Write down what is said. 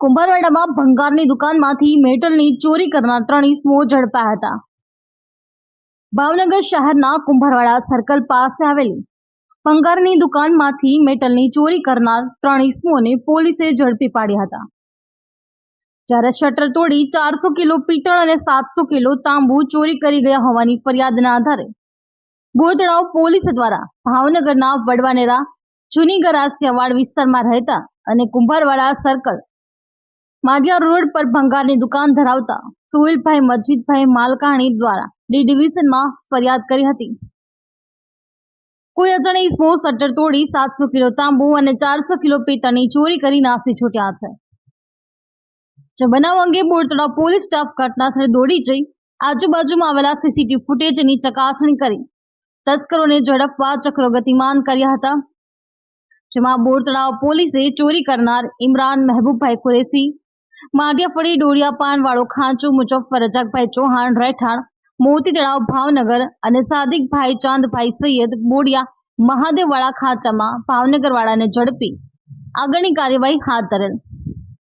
કુંભારવાડામાં ભંગારની દુકાનમાંથી મેટલની ચોરી કરનાર ત્રણ ઇસમો ઝડપાયા હતા. ભાવનગર શહેરના કુંભારવાડા સર્કલ પાસે આવેલી ભંગારની દુકાનમાંથી મેટલની ચોરી કરનાર ત્રણ ઇસમોને પોલીસે ઝડપી પાડ્યા હતા. જ્યારે શટર તોડી ચારસો કિલો પિત્તળ અને સાતસો કિલો તાંબુ ચોરી કરી ગયા હોવાની ફરિયાદના આધારે ગોધડાઓ પોલીસ દ્વારા ભાવનગરના વડવાનેરા જૂની ગરાસિયાવાડ વિસ્તારમાં રહેતા અને કુંભારવાડા સર્કલ માગિયા રોડ પર ભંગારની દુકાન ધરાવતા સુહેલભાઈ મજીદભાઈ માલકાણી દ્વારા ડી ડિવિઝનમાં ફરિયાદ કરી હતી. કોઈ અજાણી ઇસમો શટર તોડી સાતસો કિલો તાંબુ અને ચારસો કિલો પિત્તળની ચોરી કરી નાસી છૂટ્યા છે જે બનાવ અંગે બોરતળા પોલીસ સ્ટાફ ઘટનાસ્થળે દોડી જઈ આજુબાજુમાં આવેલા સીસીટીવી ફૂટેજની ચકાસણી કરી. તસ્કરોને ઝડપવા ચક્રો ગતિમાન કર્યા હતા. જેમાં બોરતળાવ પોલીસે ચોરી કરનાર ઇમરાન મહેબૂબભાઈ કુરેશી માઢિયાફળી ડોરિયાપાન વાળો ખાંચો મુજબ રજાકભાઈ ચૌહાણ, રહેઠાણ મોતી તળાવ ભાવનગર અને સાદિકભાઈ ચાંદભાઈ સૈયદ, બોડિયા, મહાદેવવાળા ખાતામાં ભાવનગરવાળાને ઝડપી. આગળની કાર્યવાહી હાથ ધરેલ.